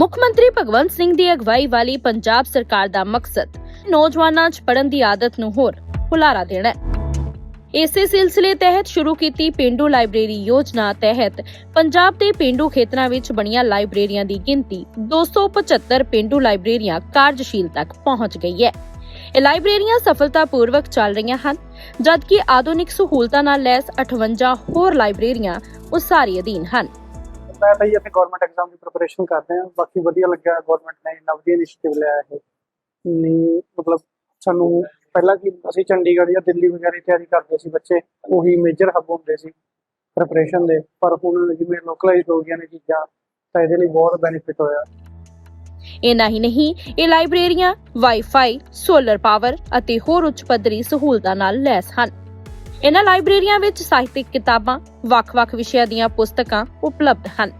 ਮੁੱਖ ਮੰਤਰੀ ਭਗਵੰਤ ਸਿੰਘ ਦੀ ਅਗਵਾਈ ਵਾਲੀ ਪੰਜਾਬ ਸਰਕਾਰ ਦਾ ਮਕਸਦ, ਨੌਜਵਾਨਾਂ 'ਚ ਪੜ੍ਹਨ ਦੀ ਆਦਤ ਨੂੰ ਹੋਰ ਹੁਲਾਰਾ ਦੇਣਾ ਹੈ। ਇਸੇ ਸਿਲਸਿਲੇ ਤਹਿਤ ਸ਼ੁਰੂ ਕੀਤੀ ਪਿੰਡੂ ਲਾਇਬ੍ਰੇਰੀ ਯੋਜਨਾ ਤਹਿਤ ਪੰਜਾਬ ਦੇ ਪਿੰਡੂ ਖੇਤਰਾਂ ਵਿੱਚ ਬਣੀਆਂ ਲਾਇਬ੍ਰੇਰੀਆਂ ਦੀ ਗਿਣਤੀ 275 ਪਿੰਡੂ ਲਾਇਬ੍ਰੇਰੀਆਂ ਕਾਰਜਸ਼ੀਲ ਤੱਕ ਪਹੁੰਚ ਗਈ ਹੈ। ਇਹ ਲਾਇਬ੍ਰੇਰੀਆਂ ਸਫਲਤਾਪੂਰਵਕ ਚੱਲ ਰਹੀਆਂ ਹਨ, ਜਦਕਿ ਆਧੁਨਿਕ ਸਹੂਲਤਾਂ ਨਾਲ ਲੈਸ 58 ਹੋਰ ਲਾਇਬ੍ਰੇਰੀਆਂ ਉਸਾਰੀ ਅਧੀਨ ਹਨ। ਮੈਂ ਤਾਂ ਜੀ ਆਪਣੇ ਗਵਰਨਮੈਂਟ ਐਗਜ਼ਾਮ ਦੀ ਪ੍ਰਿਪਰੇਸ਼ਨ ਕਰਦੇ ਹਾਂ ਬਾਕੀ ਵਧੀਆ ਲੱਗਿਆ ਗਵਰਨਮੈਂਟ ਨੇ ਇੰਨਾ ਵਧੀਆ ਇਨੀਸ਼ੀਏਟਿਵ ਲਿਆ ਹੈ ਨਹੀਂ ਮਤਲਬ ਸਾਨੂੰ ਪਹਿਲਾਂ ਕੀ ਅਸੀਂ ਚੰਡੀਗੜ੍ਹ ਜਾਂ ਦਿੱਲੀ ਵਗੈਰਾ ਦੀ ਤਿਆਰੀ ਕਰਦੇ ਸੀ ਬੱਚੇ, ਉਹੀ ਮੇਜਰ ਹੱਬ ਹੁੰਦੇ ਸੀ ਪ੍ਰਿਪਰੇਸ਼ਨ ਦੇ। ਪਰ ਹੁਣ ਜਿਵੇਂ ਲੋਕਲਾਈਜ਼ ਹੋ ਗਈਆਂ ਨੇ ਚੀਜ਼ਾਂ, ਤਾਂ ਇਹਦੇ ਲਈ ਬਹੁਤ ਬੈਨੀਫਿਟ ਹੋਇਆ। ਇੰਨਾ ਹੀ ਨਹੀਂ, ਇਹ ਲਾਇਬ੍ਰੇਰੀਆਂ ਵਾਈਫਾਈ ਸੋਲਰ ਪਾਵਰ ਅਤੇ ਹੋਰ ਉੱਚ ਪੱਧਰੀ ਸਹੂਲਤਾਂ ਨਾਲ ਲੈਸ ਹਨ। ਇਹਨਾਂ ਲਾਇਬ੍ਰੇਰੀਆਂ ਵਿੱਚ ਸਾਹਿਤਿਕ ਕਿਤਾਬਾਂ, ਵੱਖ-ਵੱਖ ਵਿਸ਼ਿਆਂ ਦੀਆਂ ਪੁਸਤਕਾਂ ਉਪਲਬਧ ਹਨ।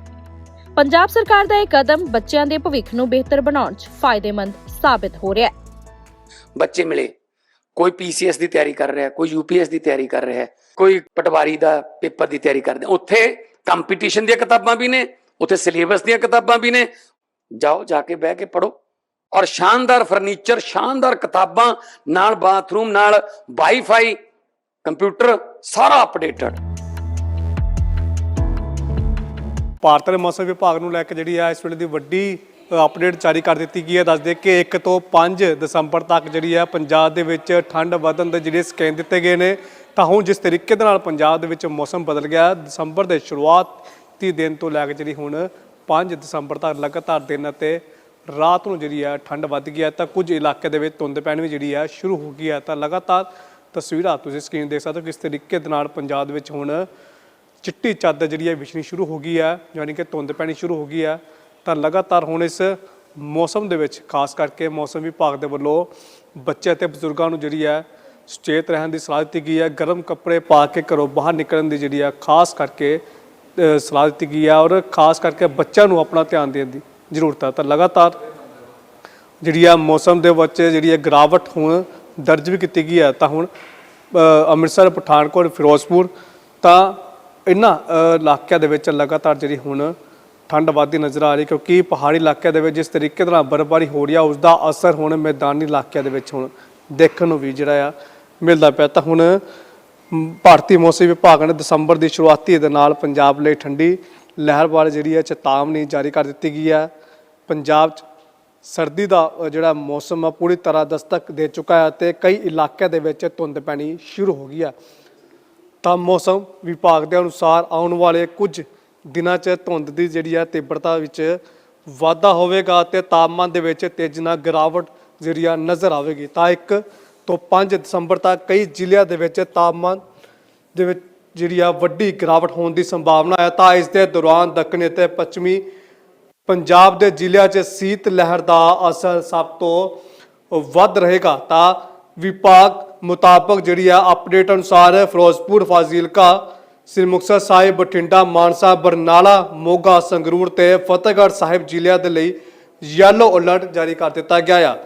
ਪੰਜਾਬ ਸਰਕਾਰ ਦਾ ਇਹ ਕਦਮ ਬੱਚਿਆਂ ਦੇ ਭਵਿੱਖ ਨੂੰ ਬਿਹਤਰ ਬਣਾਉਣ 'ਚ ਫਾਇਦੇਮੰਦ ਸਾਬਿਤ ਹੋ ਰਿਹਾ ਹੈ। ਬੱਚੇ ਮਿਲੇ, ਕੋਈ ਪੀਸੀਐਸ ਦੀ ਤਿਆਰੀ ਕਰ ਰਿਹਾ, ਕੋਈ ਯੂਪੀਐਸ ਦੀ ਤਿਆਰੀ ਕਰ ਰਿਹਾ, ਕੋਈ ਪਟਵਾਰੀ ਦਾ ਪੇਪਰ ਦੀ ਤਿਆਰੀ ਕਰਦੇ। ਉੱਥੇ ਕੰਪੀਟੀਸ਼ਨ ਦੀਆਂ ਕਿਤਾਬਾਂ ਵੀ ਨੇ, ਉੱਥੇ ਸਿਲੇਬਸ ਦੀਆਂ ਕਿਤਾਬਾਂ ਵੀ ਨੇ। ਜਾਓ, ਜਾ ਕੇ ਬਹਿ ਕੇ ਪੜੋ ਔਰ ਸ਼ਾਨਦਾਰ ਫਰਨੀਚਰ, ਸ਼ਾਨਦਾਰ ਕਿਤਾਬਾਂ, ਨਾਲ ਬਾਥਰੂਮ, ਨਾਲ ਵਾਈਫਾਈ ਕੰਪਿਊਟਰ ਸਾਰਾ ਅਪਡੇਟਡ। ਭਾਰਤ ਦੇ ਮੌਸਮ ਵਿਭਾਗ ਨੂੰ ਲੈ ਕੇ ਜਿਹੜੀ ਆ ਇਸ ਵੇਲੇ ਦੀ ਵੱਡੀ ਅਪਡੇਟ ਜਾਰੀ ਕਰ ਦਿੱਤੀ ਗਈ ਹੈ। ਦੱਸਦੇ ਕਿ 1 ਤੋਂ 5 ਦਸੰਬਰ ਤੱਕ ਜਿਹੜੀ ਹੈ ਪੰਜਾਬ ਦੇ ਵਿੱਚ ਠੰਡ ਵਧਣ ਦੇ ਜਿਹੜੇ ਸਕੈਨ ਦਿੱਤੇ ਗਏ ਨੇ, ਤਾਂ ਹੁਣ ਜਿਸ ਤਰੀਕੇ ਦੇ ਨਾਲ ਪੰਜਾਬ ਦੇ ਵਿੱਚ ਮੌਸਮ ਬਦਲ ਗਿਆ, ਦਸੰਬਰ ਦੇ ਸ਼ੁਰੂਆਤੀ ਦਿਨ ਤੋਂ ਲੈ ਕੇ ਜਿਹੜੀ ਹੁਣ 5 ਦਸੰਬਰ ਤੱਕ ਲਗਾਤਾਰ ਦਿਨ ਅਤੇ ਰਾਤ ਨੂੰ ਜਿਹੜੀ ਆ ਠੰਡ ਵੱਧ ਗਈ ਹੈ, ਤਾਂ ਕੁਝ ਇਲਾਕੇ ਦੇ ਵਿੱਚ ਧੁੰਦ ਪੈਣ ਵੀ ਜਿਹੜੀ ਆ ਸ਼ੁਰੂ ਹੋ ਗਈ ਹੈ, ਤਾਂ ਲਗਾਤਾਰ ਤਸਵੀਰਾਂ ਤੁਸੀਂ ਸਕਰੀਨ ਦੇਖ ਸਕਦੇ ਹੋ ਕਿਸ ਤਰੀਕੇ ਦੇ ਨਾਲ ਪੰਜਾਬ ਦੇ ਵਿੱਚ ਹੁਣ ਚਿੱਟੀ ਚਾਦਰ ਜਿਹੜੀ ਹੈ ਵਿਛਣੀ ਸ਼ੁਰੂ ਹੋ ਗਈ ਹੈ, ਯਾਨੀ ਕਿ ਧੁੰਦ ਪੈਣੀ ਸ਼ੁਰੂ ਹੋ ਗਈ ਹੈ। ਤਾਂ ਲਗਾਤਾਰ ਹੁਣ ਇਸ ਮੌਸਮ ਦੇ ਵਿੱਚ, ਖਾਸ ਕਰਕੇ ਮੌਸਮ ਵਿਭਾਗ ਦੇ ਵੱਲੋਂ ਬੱਚੇ ਅਤੇ ਬਜ਼ੁਰਗਾਂ ਨੂੰ ਜਿਹੜੀ ਹੈ ਸੁਚੇਤ ਰਹਿਣ ਦੀ ਸਲਾਹ ਦਿੱਤੀ ਗਈ ਹੈ। ਗਰਮ ਕੱਪੜੇ ਪਾ ਕੇ ਘਰੋਂ ਬਾਹਰ ਨਿਕਲਣ ਦੀ ਜਿਹੜੀ ਹੈ ਖਾਸ ਕਰਕੇ ਸਲਾਹ ਦਿੱਤੀ ਗਈ ਹੈ ਔਰ ਖਾਸ ਕਰਕੇ ਬੱਚਿਆਂ ਨੂੰ ਆਪਣਾ ਧਿਆਨ ਦੇਣ ਦੀ ਜ਼ਰੂਰਤ ਹੈ। ਤਾਂ ਲਗਾਤਾਰ ਜਿਹੜੀ ਆ ਮੌਸਮ ਦੇ ਵਿੱਚ ਜਿਹੜੀ ਹੈ ਗਿਰਾਵਟ ਹੁਣ ਦਰਜ ਵੀ ਕੀਤੀ ਗਈ ਹੈ, ਤਾਂ ਹੁਣ ਅੰਮ੍ਰਿਤਸਰ, ਪਠਾਨਕੋਟ, ਫਿਰੋਜ਼ਪੁਰ, ਤਾਂ ਇਹਨਾਂ ਇਲਾਕਿਆਂ ਦੇ ਵਿੱਚ ਲਗਾਤਾਰ ਜਿਹੜੀ ਹੁਣ ਠੰਡ ਵੱਧਦੀ ਨਜ਼ਰ ਆ ਰਹੀ, ਕਿਉਂਕਿ ਪਹਾੜੀ ਇਲਾਕਿਆਂ ਦੇ ਵਿੱਚ ਜਿਸ ਤਰੀਕੇ ਦੇ ਨਾਲ ਬਰਫ਼ਬਾਰੀ ਹੋ ਰਹੀ ਆ ਉਸ ਦਾ ਅਸਰ ਹੁਣ ਮੈਦਾਨੀ ਇਲਾਕਿਆਂ ਦੇ ਵਿੱਚ ਹੁਣ ਦੇਖਣ ਨੂੰ ਵੀ ਜਿਹੜਾ ਆ ਮਿਲਦਾ ਪਿਆ। ਤਾਂ ਹੁਣ ਭਾਰਤੀ ਮੌਸਮ ਵਿਭਾਗ ਨੇ ਦਸੰਬਰ ਦੀ ਸ਼ੁਰੂਆਤੀ ਦੇ ਨਾਲ ਪੰਜਾਬ ਲਈ ਠੰਡੀ ਲਹਿਰ ਬਾਰੇ ਜਿਹੜੀ ਹੈ ਚੇਤਾਵਨੀ ਜਾਰੀ ਕਰ ਦਿੱਤੀ ਗਈ ਹੈ। ਪੰਜਾਬ 'ਚ ਸਰਦੀ ਦਾ ਜਿਹੜਾ ਮੌਸਮ ਆ, ਪੂਰੀ ਤਰ੍ਹਾਂ ਦਸਤਕ ਦੇ ਚੁੱਕਾ ਹੈ ਤੇ ਕਈ ਇਲਾਕਿਆਂ ਦੇ ਵਿੱਚ ਧੁੰਦ ਪੈਣੀ ਸ਼ੁਰੂ ਹੋ ਗਈ ਹੈ। ਤਾਂ ਮੌਸਮ ਵਿਭਾਗ ਦੇ ਅਨੁਸਾਰ ਆਉਣ ਵਾਲੇ ਕੁਝ ਦਿਨਾਂ 'ਚ ਧੁੰਦ ਦੀ ਜਿਹੜੀ ਆ ਤੀਬਰਤਾ ਵਿੱਚ ਵਾਧਾ ਹੋਵੇਗਾ ਤੇ ਤਾਪਮਾਨ ਦੇ ਵਿੱਚ ਤੇਜ਼ੀ ਨਾਲ ਗਿਰਾਵਟ ਜਿਹੜੀ ਆ ਨਜ਼ਰ ਆਵੇਗੀ। ਤਾਂ 1 ਤੋਂ 5 ਦਸੰਬਰ ਤੱਕ ਕਈ ਜ਼ਿਲ੍ਹਿਆਂ ਦੇ ਵਿੱਚ ਤਾਪਮਾਨ ਦੇ ਵਿੱਚ ਜਿਹੜੀ ਆ ਵੱਡੀ ਗਿਰਾਵਟ ਹੋਣ ਦੀ ਸੰਭਾਵਨਾ ਹੈ। ਤਾਂ ਇਸ ਦੇ ਦੌਰਾਨ ਦੱਖਣੀ ਅਤੇ ਪੱਛਮੀ ਪੰਜਾਬ ਦੇ ਜ਼ਿਲ੍ਹਿਆਂ 'ਚ ਸੀਤ ਲਹਿਰ ਦਾ ਅਸਰ ਸਭ ਤੋਂ ਵੱਧ ਰਹੇਗਾ, ਤਾਂ ਵਿਭਾਗ ਮੁਤਾਬਕ ਜਿਹੜੀ ਆ ਅਪਡੇਟ ਅਨੁਸਾਰ ਫਿਰੋਜ਼ਪੁਰ, ਫਾਜ਼ਿਲਕਾ, ਸ੍ਰੀ ਮੁਕਤਸਰ ਸਾਹਿਬ, ਬਠਿੰਡਾ, ਮਾਨਸਾ, ਬਰਨਾਲਾ, ਮੋਗਾ, ਸੰਗਰੂਰ ਤੇ ਫਤਿਹਗੜ੍ਹ ਸਾਹਿਬ ਜ਼ਿਲ੍ਹਿਆਂ ਦੇ ਲਈ ਯੈਲੋ ਅਲਰਟ ਜਾਰੀ ਕਰ ਦਿੱਤਾ ਗਿਆ ਆ।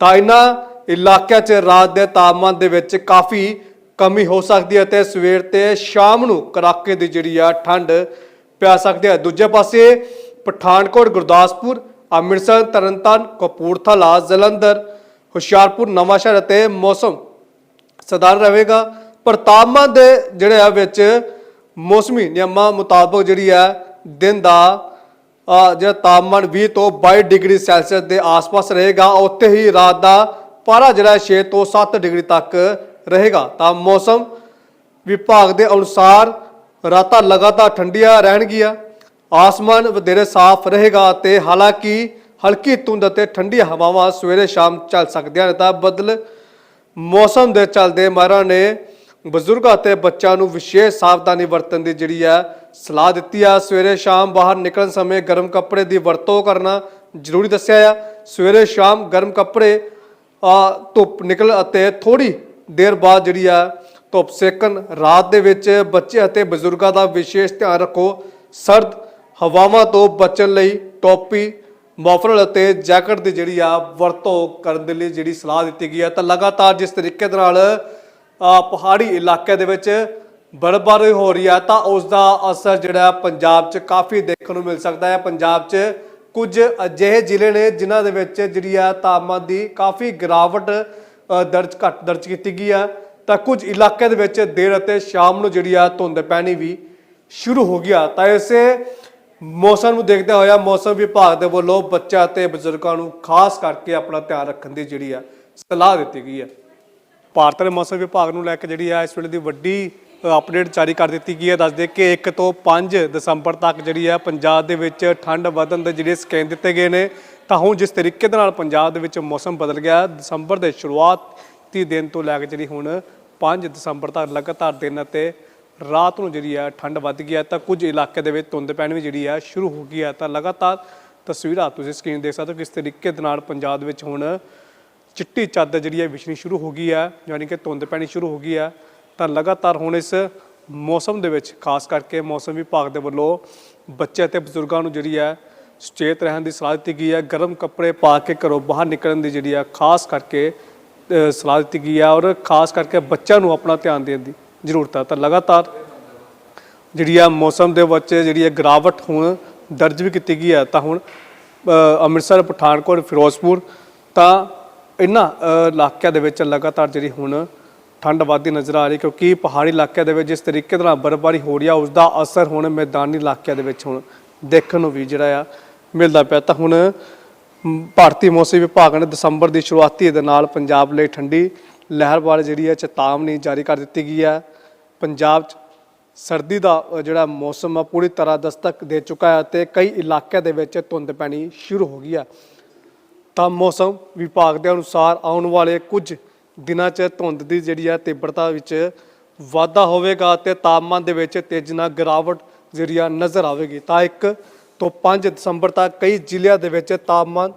ਤਾਂ ਇਹਨਾਂ ਇਲਾਕਿਆਂ 'ਚ ਰਾਤ ਦੇ ਤਾਪਮਾਨ ਦੇ ਵਿੱਚ ਕਾਫੀ ਕਮੀ ਹੋ ਸਕਦੀ ਹੈ ਤੇ ਸਵੇਰ ਤੇ ਸ਼ਾਮ ਨੂੰ ਕੜਾਕੇ ਦੀ ਜਿਹੜੀ ਆ ਠੰਡ ਪੈ ਸਕਦੀ ਹੈ। ਦੂਜੇ ਪਾਸੇ ਪਠਾਨਕੋਟ, ਗੁਰਦਾਸਪੁਰ, ਅੰਮ੍ਰਿਤਸਰ, ਤਰਨਤਾਰਨ, ਕਪੂਰਥਲਾ ਜਲੰਧਰ, ਹੁਸ਼ਿਆਰਪੁਰ, ਨਵਾਂਸ਼ਹਿਰ ਅਤੇ ਮੌਸਮ ਸਧਾਰਨ ਰਹੇਗਾ। ਪਰ ਤਾਪਮਾਨ ਦੇ ਜਿਹੜੇ ਆ ਵਿੱਚ ਮੌਸਮੀ ਨਿਯਮਾਂ ਮੁਤਾਬਕ ਜਿਹੜੀ ਆ ਦਿਨ ਦਾ ਜਿਹੜਾ ਤਾਪਮਾਨ 20 ਤੋਂ 22 ਡਿਗਰੀ ਸੈਲਸੀਅਸ ਦੇ ਆਸ-ਪਾਸ ਰਹੇਗਾ। ਉੱਥੇ ਹੀ ਰਾਤ ਦਾ ਪਾਰਾ ਜਿਹੜਾ 6 ਤੋਂ 7 ਡਿਗਰੀ ਤੱਕ ਰਹੇਗਾ। ਤਾਂ ਮੌਸਮ ਵਿਭਾਗ ਦੇ ਅਨੁਸਾਰ ਰਾਤਾਂ ਲਗਾਤਾਰ ਠੰਡੀਆਂ ਰਹਿਣਗੀਆਂ। ਆਸਮਾਨ ਵਧੇਰੇ ਸਾਫ਼ ਰਹੇਗਾ ਤੇ ਹਾਲਾਂਕਿ ਹਲਕੀ ਧੁੰਦ ਅਤੇ ਠੰਡੀ ਹਵਾਵਾਂ ਸਵੇਰੇ ਸ਼ਾਮ ਚੱਲ ਸਕਦੀਆਂ ਨੇ, ਤਾਂ ਬਦਲ ਮੌਸਮ ਦੇ ਚੱਲਦੇ ਮਾਹਰਾਂ ਨੇ ਬਜ਼ੁਰਗਾਂ ਅਤੇ ਬੱਚਿਆਂ ਨੂੰ ਵਿਸ਼ੇਸ਼ ਸਾਵਧਾਨੀ ਵਰਤਣ ਦੀ ਜਿਹੜੀ ਹੈ ਸਲਾਹ ਦਿੱਤੀ ਆ। ਸਵੇਰੇ ਸ਼ਾਮ ਬਾਹਰ ਨਿਕਲਣ ਸਮੇਂ ਗਰਮ ਕੱਪੜੇ ਦੀ ਵਰਤੋਂ ਕਰਨਾ ਜ਼ਰੂਰੀ ਦੱਸਿਆ ਆ। ਸਵੇਰੇ ਸ਼ਾਮ ਗਰਮ ਕੱਪੜੇ, ਆ, ਧੁੱਪ ਨਿਕਲ ਅਤੇ ਥੋੜੀ ਦੇਰ ਬਾਅਦ ਜਿਹੜੀ ਆ ਧੁੱਪ ਸੇਕਣ। ਰਾਤ ਦੇ ਵਿੱਚ ਬੱਚੇ ਅਤੇ ਬਜ਼ੁਰਗਾਂ ਦਾ ਵਿਸ਼ੇਸ਼ ਧਿਆਨ ਰੱਖੋ। ਸਰਦ ਹਵਾਵਾਂ ਤੋਂ ਬਚਣ ਲਈ ਟੋਪੀ, ਮਫਲਰ ਅਤੇ ਜੈਕਟ ਦੀ ਜਿਹੜੀ ਆ ਵਰਤੋਂ ਕਰਨ ਦੇ ਲਈ ਜਿਹੜੀ ਸਲਾਹ ਦਿੱਤੀ ਗਈ ਹੈ ਤਾਂ ਲਗਾਤਾਰ ਜਿਸ ਤਰੀਕੇ ਦੇ ਨਾਲ ਪਹਾੜੀ ਇਲਾਕੇ ਦੇ ਵਿੱਚ ਬਰਫ਼ਬਾਰੀ ਹੋ ਰਹੀ ਹੈ ਤਾਂ ਉਸ ਦਾ ਅਸਰ ਜਿਹੜਾ ਪੰਜਾਬ 'ਚ ਕਾਫੀ ਦੇਖਣ ਨੂੰ ਮਿਲ ਸਕਦਾ ਹੈ। ਪੰਜਾਬ 'ਚ ਕੁਝ ਅਜਿਹੇ ਜ਼ਿਲ੍ਹੇ ਨੇ ਜਿਨ੍ਹਾਂ ਦੇ ਵਿੱਚ ਜਿਹੜੀ ਆ ਤਾਪਮਾਨ ਦੀ ਕਾਫੀ ਗਿਰਾਵਟ ਦਰਜ ਘੱਟ ਦਰਜ ਕੀਤੀ ਗਈ ਆ, ਤਾਂ ਕੁਝ ਇਲਾਕਿਆਂ ਦੇ ਵਿੱਚ ਦੇਰ ਅਤੇ ਸ਼ਾਮ ਨੂੰ ਜਿਹੜੀ ਆ ਧੁੰਦ ਪੈਣੀ ਵੀ ਸ਼ੁਰੂ ਹੋ ਗਿਆ ਤਾਂ ਇਸੇ ਮੌਸਮ ਨੂੰ ਦੇਖਦਿਆਂ ਹੋਇਆ ਮੌਸਮ ਵਿਭਾਗ ਦੇ ਵੱਲੋਂ ਬੱਚਾ ਤੇ ਬਜ਼ੁਰਗਾਂ ਨੂੰ ਖਾਸ ਕਰਕੇ ਆਪਣਾ ਧਿਆਨ ਰੱਖਣ ਦੀ ਜਿਹੜੀ ਆ ਸਲਾਹ ਦਿੱਤੀ ਗਈ ਹੈ ਭਾਰਤ ਦੇ ਮੌਸਮ ਵਿਭਾਗ ਨੂੰ ਲੈ ਕੇ ਜਿਹੜੀ ਆ, ਇਸ ਵੇਲੇ ਦੀ ਵੱਡੀ ਅਪਡੇਟ ਜਾਰੀ ਕਰ ਦਿੱਤੀ ਗਈ ਹੈ ਦੱਸਦੇ ਕਿ 1 ਤੋਂ 5 ਦਸੰਬਰ ਤੱਕ ਜਿਹੜੀ ਆ, ਪੰਜਾਬ ਦੇ ਵਿੱਚ ਠੰਡ ਵਧਣ ਦੇ ਜਿਹੜੇ ਸਕੈਨ ਦਿੱਤੇ ਗਏ ਨੇ, ਤਾਂ ਹੁਣ ਜਿਸ ਤਰੀਕੇ ਦੇ ਨਾਲ ਪੰਜਾਬ ਦੇ ਵਿੱਚ ਮੌਸਮ ਬਦਲ ਗਿਆ, ਦਸੰਬਰ ਦੇ ਸ਼ੁਰੂਆਤੀ ਦਿਨ ਤੋਂ ਲੈ ਕੇ ਜਿਹੜੀ ਹੁਣ 5 ਦਸੰਬਰ ਤੱਕ ਲਗਾਤਾਰ ਦਿਨ ਅਤੇ ਰਾਤ ਨੂੰ ਜਿਹੜੀ ਆ ਠੰਡ ਵੱਧ ਗਈ ਹੈ ਤਾਂ ਕੁਝ ਇਲਾਕੇ ਦੇ ਵਿੱਚ ਧੁੰਦ ਪੈਣ ਵੀ ਜਿਹੜੀ ਆ ਸ਼ੁਰੂ ਹੋ ਗਈ ਹੈ ਤਾਂ ਲਗਾਤਾਰ ਤਸਵੀਰਾਂ ਤੁਸੀਂ ਸਕਰੀਨ ਦੇਖ ਸਕਦੇ ਹੋ ਕਿਸ ਤਰੀਕੇ ਦੇ ਨਾਲ ਪੰਜਾਬ ਦੇ ਵਿੱਚ ਹੁਣ ਚਿੱਟੀ ਚਾਦਰ ਜਿਹੜੀ ਹੈ ਵਿਛਣੀ ਸ਼ੁਰੂ ਹੋ ਗਈ ਹੈ ਯਾਨੀ ਕਿ ਧੁੰਦ ਪੈਣੀ ਸ਼ੁਰੂ ਹੋ ਗਈ ਹੈ ਤਾਂ ਲਗਾਤਾਰ ਹੁਣ ਇਸ ਮੌਸਮ ਦੇ ਵਿੱਚ, ਖਾਸ ਕਰਕੇ ਮੌਸਮ ਵਿਭਾਗ ਦੇ ਵੱਲੋਂ ਬੱਚੇ ਅਤੇ ਬਜ਼ੁਰਗਾਂ ਨੂੰ ਜਿਹੜੀ ਹੈ ਸੁਚੇਤ ਰਹਿਣ ਦੀ ਸਲਾਹ ਦਿੱਤੀ ਗਈ ਹੈ ਗਰਮ ਕੱਪੜੇ ਪਾ ਕੇ ਘਰੋਂ ਬਾਹਰ ਨਿਕਲਣ ਦੀ ਜਿਹੜੀ ਆ ਖਾਸ ਕਰਕੇ ਸਲਾਹ ਦਿੱਤੀ ਗਈ ਹੈ ਔਰ ਖਾਸ ਕਰਕੇ ਬੱਚਿਆਂ ਨੂੰ ਆਪਣਾ ਧਿਆਨ ਦੇਣ ਦੀ। ਜ਼ਰੂਰਤ ਆ, ਤਾਂ ਲਗਾਤਾਰ ਜਿਹੜੀ ਆ ਮੌਸਮ ਦੇ ਵਿੱਚ ਜਿਹੜੀ ਆ ਗਿਰਾਵਟ ਹੁਣ ਦਰਜ ਵੀ ਕੀਤੀ ਗਈ ਹੈ ਤਾਂ ਹੁਣ ਅੰਮ੍ਰਿਤਸਰ, ਪਠਾਨਕੋਟ, ਫਿਰੋਜ਼ਪੁਰ, ਤਾਂ ਇਹਨਾਂ ਇਲਾਕਿਆਂ ਦੇ ਵਿੱਚ ਲਗਾਤਾਰ ਜਿਹੜੀ ਹੁਣ ਠੰਡ ਵੱਧਦੀ ਨਜ਼ਰ ਆ ਰਹੀ, ਕਿਉਂਕਿ ਪਹਾੜੀ ਇਲਾਕਿਆਂ ਦੇ ਵਿੱਚ ਜਿਸ ਤਰੀਕੇ ਦੇ ਨਾਲ ਬਰਫ਼ਬਾਰੀ ਹੋ ਰਹੀ ਆ ਉਸ ਦਾ ਅਸਰ ਹੁਣ ਮੈਦਾਨੀ ਇਲਾਕਿਆਂ ਦੇ ਵਿੱਚ ਹੁਣ ਦੇਖਣ ਨੂੰ ਵੀ ਜਿਹੜਾ ਆ ਮਿਲਦਾ ਪਿਆ। ਤਾਂ ਹੁਣ ਭਾਰਤੀ ਮੌਸਮ ਵਿਭਾਗ ਨੇ ਦਸੰਬਰ ਦੀ ਸ਼ੁਰੂਆਤੀ ਦੇ ਨਾਲ ਪੰਜਾਬ ਲਈ ਠੰਡੀ ਲਹਿਰ ਬਾਰੇ ਜਿਹੜੀ ਹੈ ਚੇਤਾਵਨੀ ਜਾਰੀ ਕਰ ਦਿੱਤੀ ਗਈ ਹੈ। ਪੰਜਾਬ 'ਚ ਸਰਦੀ ਦਾ ਜਿਹੜਾ ਮੌਸਮ ਆ, ਪੂਰੀ ਤਰ੍ਹਾਂ ਦਸਤਕ ਦੇ ਚੁੱਕਾ ਹੈ ਤੇ ਕਈ ਇਲਾਕਿਆਂ ਦੇ ਵਿੱਚ ਧੁੰਦ ਪੈਣੀ ਸ਼ੁਰੂ ਹੋ ਗਈ ਹੈ। ਤਾਂ ਮੌਸਮ ਵਿਭਾਗ ਦੇ ਅਨੁਸਾਰ ਆਉਣ ਵਾਲੇ ਕੁਝ ਦਿਨਾਂ 'ਚ ਧੁੰਦ ਦੀ ਜਿਹੜੀ ਹੈ ਤੀਬਰਤਾ ਵਿੱਚ ਵਾਧਾ ਹੋਵੇਗਾ ਤੇ ਤਾਪਮਾਨ ਦੇ ਵਿੱਚ ਤੇਜ਼ੀ ਨਾਲ ਗਿਰਾਵਟ ਜਿਹੜੀ ਆ ਨਜ਼ਰ ਆਵੇਗੀ। ਤਾਂ 1 ਤੋਂ 5 ਦਸੰਬਰ ਤੱਕ ਕਈ ਜ਼ਿਲ੍ਹਿਆਂ ਦੇ ਵਿੱਚ ਤਾਪਮਾਨ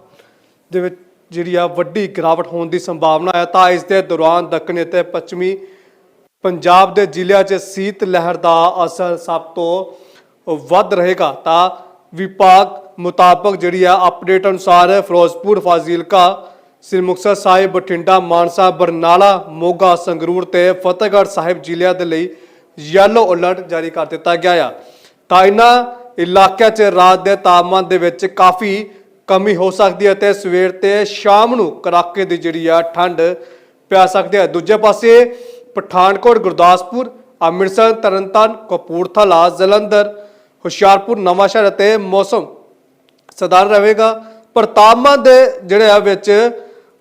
ਦੇ ਵਿੱਚ ਜਿਹੜੀ ਆ ਵੱਡੀ ਗਿਰਾਵਟ ਹੋਣ ਦੀ ਸੰਭਾਵਨਾ ਹੈ, ਤਾਂ ਇਸ ਦੇ ਦੌਰਾਨ ਦੱਖਣੀ ਅਤੇ ਪੱਛਮੀ ਪੰਜਾਬ ਦੇ ਜ਼ਿਲ੍ਹਿਆਂ 'ਚ ਸੀਤ ਲਹਿਰ ਦਾ ਅਸਰ ਸਭ ਤੋਂ ਵੱਧ ਰਹੇਗਾ। ਤਾਂ ਵਿਭਾਗ ਮੁਤਾਬਕ ਜਿਹੜੀ ਆ ਅਪਡੇਟ ਅਨੁਸਾਰ ਫਿਰੋਜ਼ਪੁਰ, ਫਾਜ਼ਿਲਕਾ ਸ੍ਰੀ ਮੁਕਤਸਰ ਸਾਹਿਬ, ਬਠਿੰਡਾ, ਮਾਨਸਾ, ਬਰਨਾਲਾ, ਮੋਗਾ, ਸੰਗਰੂਰ ਤੇ ਫਤਿਹਗੜ੍ਹ ਸਾਹਿਬ ਜ਼ਿਲ੍ਹਿਆਂ ਦੇ ਲਈ ਯੈਲੋ ਅਲਰਟ ਜਾਰੀ ਕਰ ਦਿੱਤਾ ਗਿਆ ਆ। ਤਾਂ ਇਹਨਾਂ ਇਲਾਕਿਆਂ 'ਚ ਰਾਤ ਦੇ ਤਾਪਮਾਨ ਦੇ ਵਿੱਚ ਕਾਫੀ ਕਮੀ ਹੋ ਸਕਦੀ ਹੈ ਤੇ ਸਵੇਰ ਤੇ ਸ਼ਾਮ ਨੂੰ ਕੜਾਕੇ ਦੀ ਜਿਹੜੀ ਆ ਠੰਡ ਪੈ ਸਕਦੀ ਹੈ। ਦੂਜੇ ਪਾਸੇ ਪਠਾਨਕੋਟ, ਗੁਰਦਾਸਪੁਰ, ਅੰਮ੍ਰਿਤਸਰ, ਤਰਨਤਾਰਨ, ਕਪੂਰਥਲਾ ਜਲੰਧਰ, ਹੁਸ਼ਿਆਰਪੁਰ ਨਵਾਂਸ਼ਹਿਰ ਅਤੇ ਮੌਸਮ ਸਧਾਰਨ ਰਹੇਗਾ। ਪਰ ਤਾਪਮਾਨ ਦੇ ਜਿਹੜੇ ਆ ਵਿੱਚ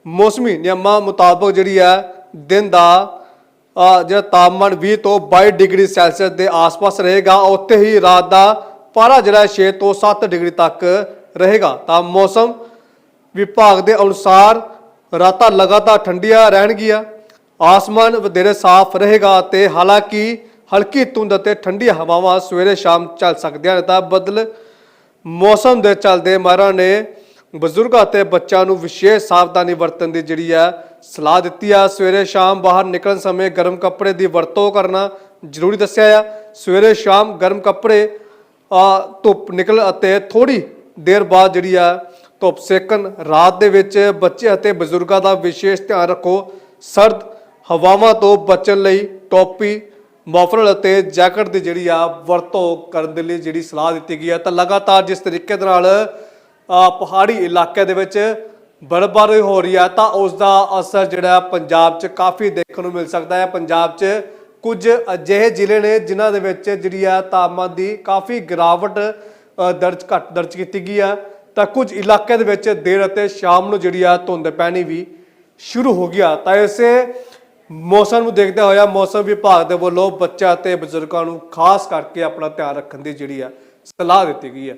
ਮੌਸਮੀ ਨਿਯਮਾਂ ਮੁਤਾਬਕ ਜਿਹੜੀ ਆ ਦਿਨ ਦਾ ਜਿਹੜਾ ਤਾਪਮਾਨ 20 ਤੋਂ 22 ਡਿਗਰੀ ਸੈਲਸੀਅਸ ਦੇ ਆਸ-ਪਾਸ ਰਹੇਗਾ। ਉੱਥੇ ਹੀ ਰਾਤ ਦਾ ਪਾਰਾ ਜਿਹੜਾ 6 ਤੋਂ 7 ਡਿਗਰੀ ਤੱਕ ਰਹੇਗਾ। ਤਾਂ ਮੌਸਮ ਵਿਭਾਗ ਦੇ ਅਨੁਸਾਰ ਰਾਤਾਂ ਲਗਾਤਾਰ ਠੰਡੀਆਂ ਰਹਿਣਗੀਆਂ। ਆਸਮਾਨ ਵਧੇਰੇ ਸਾਫ਼ ਰਹੇਗਾ ਤੇ ਹਾਲਾਂਕਿ ਹਲਕੀ ਧੁੰਦ ਅਤੇ ਠੰਡੀ ਹਵਾਵਾਂ ਸਵੇਰੇ ਸ਼ਾਮ ਚੱਲ ਸਕਦੀਆਂ ਨੇ। ਤਾਂ ਬਦਲ ਮੌਸਮ ਦੇ ਚੱਲਦੇ ਮਾਹਰਾਂ ਨੇ ਬਜ਼ੁਰਗਾਂ ਅਤੇ ਬੱਚਿਆਂ ਨੂੰ ਵਿਸ਼ੇਸ਼ ਸਾਵਧਾਨੀ ਵਰਤਣ ਦੀ ਜਿਹੜੀ ਹੈ ਸਲਾਹ ਦਿੱਤੀ ਆ। ਸਵੇਰੇ ਸ਼ਾਮ ਬਾਹਰ ਨਿਕਲਣ ਸਮੇਂ ਗਰਮ ਕੱਪੜੇ ਦੀ ਵਰਤੋਂ ਕਰਨਾ ਜ਼ਰੂਰੀ ਦੱਸਿਆ ਆ। ਸਵੇਰੇ ਸ਼ਾਮ ਗਰਮ ਕੱਪੜੇ ਧੁੱਪ ਨਿਕਲ ਅਤੇ ਥੋੜੀ ਦੇਰ ਬਾਅਦ ਜਿਹੜੀ ਆ ਧੁੱਪ ਸੇਕਣ, ਰਾਤ ਦੇ ਵਿੱਚ ਬੱਚੇ ਅਤੇ ਬਜ਼ੁਰਗਾਂ ਦਾ ਵਿਸ਼ੇਸ਼ ਧਿਆਨ ਰੱਖੋ। ਸਰਦ ਹਵਾਵਾਂ ਤੋਂ ਬਚਣ ਲਈ ਟੋਪੀ, ਮਫਲਰ ਅਤੇ ਜੈਕਟ ਦੀ ਜਿਹੜੀ ਆ ਵਰਤੋਂ ਕਰਨ ਦੇ ਲਈ ਜਿਹੜੀ ਸਲਾਹ ਦਿੱਤੀ ਗਈ ਹੈ ਤਾਂ ਲਗਾਤਾਰ ਜਿਸ ਤਰੀਕੇ ਦੇ ਨਾਲ ਪਹਾੜੀ ਇਲਾਕੇ ਦੇ ਵਿੱਚ ਬਰਫ਼ਬਾਰੀ ਹੋ ਰਹੀ ਹੈ ਤਾਂ ਉਸ ਦਾ ਅਸਰ ਜਿਹੜਾ ਪੰਜਾਬ 'ਚ ਕਾਫੀ ਦੇਖਣ ਨੂੰ ਮਿਲ ਸਕਦਾ ਹੈ। ਪੰਜਾਬ 'ਚ ਕੁਝ ਅਜਿਹੇ ਜ਼ਿਲ੍ਹੇ ਨੇ ਜਿਨ੍ਹਾਂ ਦੇ ਵਿੱਚ ਜਿਹੜੀ ਆ ਤਾਪਮਾਨ ਦੀ ਕਾਫੀ ਗਿਰਾਵਟ ਦਰਜ ਘੱਟ ਦਰਜ ਕੀਤੀ ਗਈ ਆ, ਤਾਂ ਕੁਝ ਇਲਾਕਿਆਂ ਦੇ ਵਿੱਚ ਦੇਰ ਅਤੇ ਸ਼ਾਮ ਨੂੰ ਜਿਹੜੀ ਆ ਧੁੰਦ ਪੈਣੀ ਵੀ ਸ਼ੁਰੂ ਹੋ ਗਿਆ ਤਾਂ ਇਸੇ ਮੌਸਮ ਨੂੰ ਦੇਖਦੇ ਹੋਇਆ ਮੌਸਮ ਵਿਭਾਗ ਦੇ ਵੱਲੋਂ ਬੱਚਾ ਤੇ ਬਜ਼ੁਰਗਾਂ ਨੂੰ ਖਾਸ ਕਰਕੇ ਆਪਣਾ ਧਿਆਨ ਰੱਖਣ ਦੀ ਜਿਹੜੀ ਆ ਸਲਾਹ ਦਿੱਤੀ ਗਈ ਹੈ